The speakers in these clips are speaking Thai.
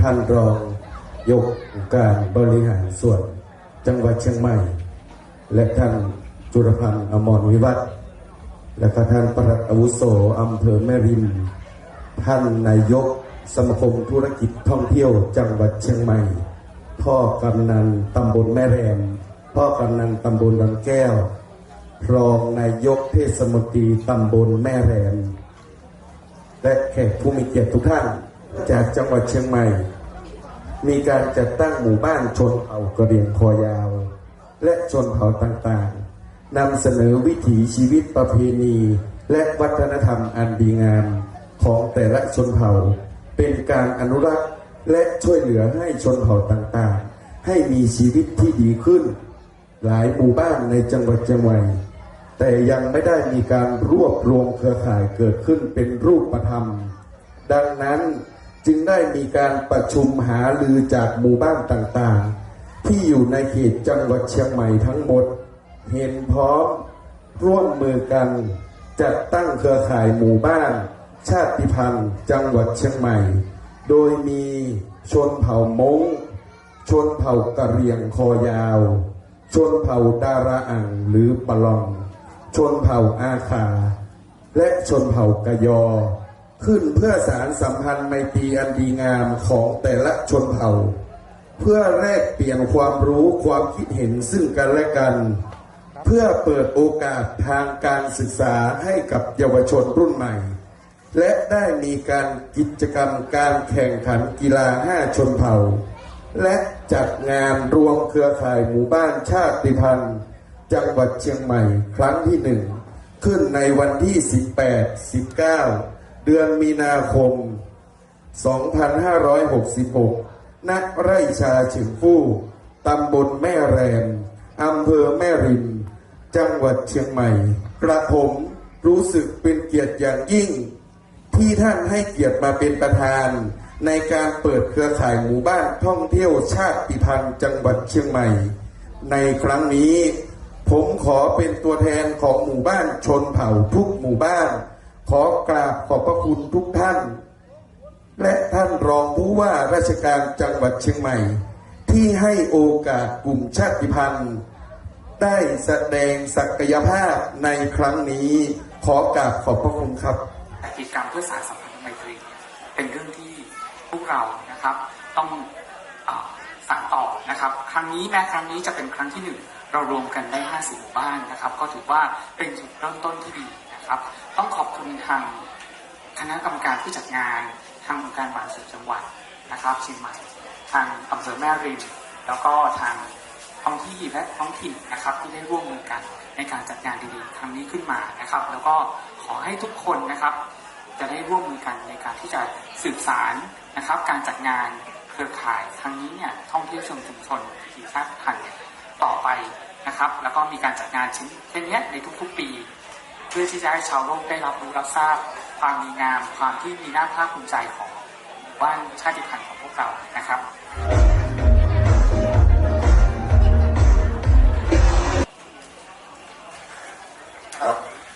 ท่านรองยกการบริหารส่วนจังหวัดเชียงใหม่ และท่านจุรพันธ์อมรวิวัฒน์และก็ท่านปลัดอาวุโสอำเภอแม่ริม ท่านนายกสมาคมธุรกิจท่องเที่ยวจังหวัดเชียงใหม่ พ่อกำนันตำบลแม่แรม พ่อกำนันตำบลลังแก้ว รองนายกเทศมนตรีตำบลแม่แรม และแขกผู้มีเกียรติทุกท่าน จากจังหวัดเชียงใหม่ มีการจัดตั้งหมู่บ้านชนเผ่ากระเรียงคอยาว และชนเผ่าต่างๆนำเสนอวิถีชีวิตประเพณี และวัฒนธรรมอันดีงามของแต่ละชนเผ่า เป็นการอนุรักษ์ และช่วยเหลือให้ชนเผ่าต่างๆ ให้มีชีวิตที่ดีขึ้น หลายหมู่บ้านในจังหวัดเชียงใหม่แต่ยังไม่ได้มีการรวบรวมเครือข่ายเกิดขึ้นเป็นรูปธรรม ดังนั้นจึงได้มีการประชุมหาลือจากหมู่บ้านต่างๆ ที่อยู่ในเขตจังหวัดเชียงใหม่ทั้งหมด เห็นพร้อมร่วมมือกันจัดตั้งเครือข่ายหมู่บ้าน ชาติพันธุ์ จังหวัดเชียงใหม่ โดยมีชนเผ่ามงชนเผ่ากะเหรี่ยงคอยาว ชนเผ่าดาราอ่างหรือปะลอง ชนเผ่าอาคา และชนเผ่ากะยอ ขึ้นเพื่อสารสัมพันธ์ไมตรีอันดีงามของแต่ละชนเผ่า เพื่อแลกเปลี่ยนความรู้ความคิดเห็นซึ่งกันและกัน เพื่อเปิดโอกาสทางการศึกษาให้กับเยาวชนรุ่นใหม่ และได้มีการกิจกรรมการแข่งขันกีฬาห้าชนเผ่า และจัดงานรวมเครือข่ายหมู่บ้านชาติพันธุ์ จังหวัดเชียงใหม่ครั้งที่หนึ่งขึ้นในวันที่ 18 19 เดือนมีนาคม 2566 ณ ไร่ชาฉิมฟู่ตำบลแม่แรมอำเภอแม่ริม จังหวัดเชียงใหม่ กระผมรู้สึกเป็นเกียรติอย่างยิ่ง ที่ท่านให้เกียรติมาเป็นประธาน ในการเปิดเครือข่ายหมู่บ้านท่องเที่ยวชาติพันธุ์จังหวัดเชียงใหม่ ในครั้งนี้ ผมขอเป็นตัวแทนของหมู่บ้านชนเผ่าทุกหมู่บ้าน ขอกราบขอบพระคุณทุกท่าน และท่านรองผู้ว่าราชการจังหวัดเชียงใหม่ ที่ให้โอกาสกลุ่มชาติพันธุ์ได้แสดงศักยภาพในครั้งนี้ ขอกราบขอบพระคุณครับ กิจกรรมเพื่อสารสัมพันธ์ไมตรีเป็นเรื่องที่พวกเรานะครับ ต้องอสานต่อนะครับ ครั้งนี้แม้ครั้งนี้จะเป็นครั้งที่หนึ่งเรารวมกันได้ 50หมู่บ้านนะครับ ก็ถือว่าเป็นจุดเริ่มต้นที่ดีนะครับ ต้องขอบคุณทางคณะกรรมการผู้จัดงาน ทางองค์การบารส่วนจังหวัดนะครับเชียงใหม่ ทางอำเภอแม่ริมแล้วก็ทาง ท้องที่และท้องถิ่นนะครับที่ได้ร่วมมือกันในการจัดงานดีๆครั้งนี้ขึ้นมานะครับ แล้วก็ขอให้ทุกคนนะครับ จะได้ร่วมมือกันในการที่จะสืบสารนะครับ การจัดงานเครือข่ายครั้งนี้เนี่ยท่องเที่ยวเชิงชุมชนทีชาติพันธุ์ต่อไปนะครับ แล้วก็มีการจัดงานชิ้นเช่นเนี้ยในทุกๆปี เพื่อที่จะให้ชาวโลกได้รับรู้รับทราบ ความดีงามความที่มีน่าภาคภูมิใจของบ้านชาติพันธุ์ของพวกเรานะครับ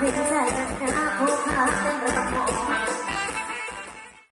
ให้ใจกันแค่อาโคขาเต้นระดับหมอ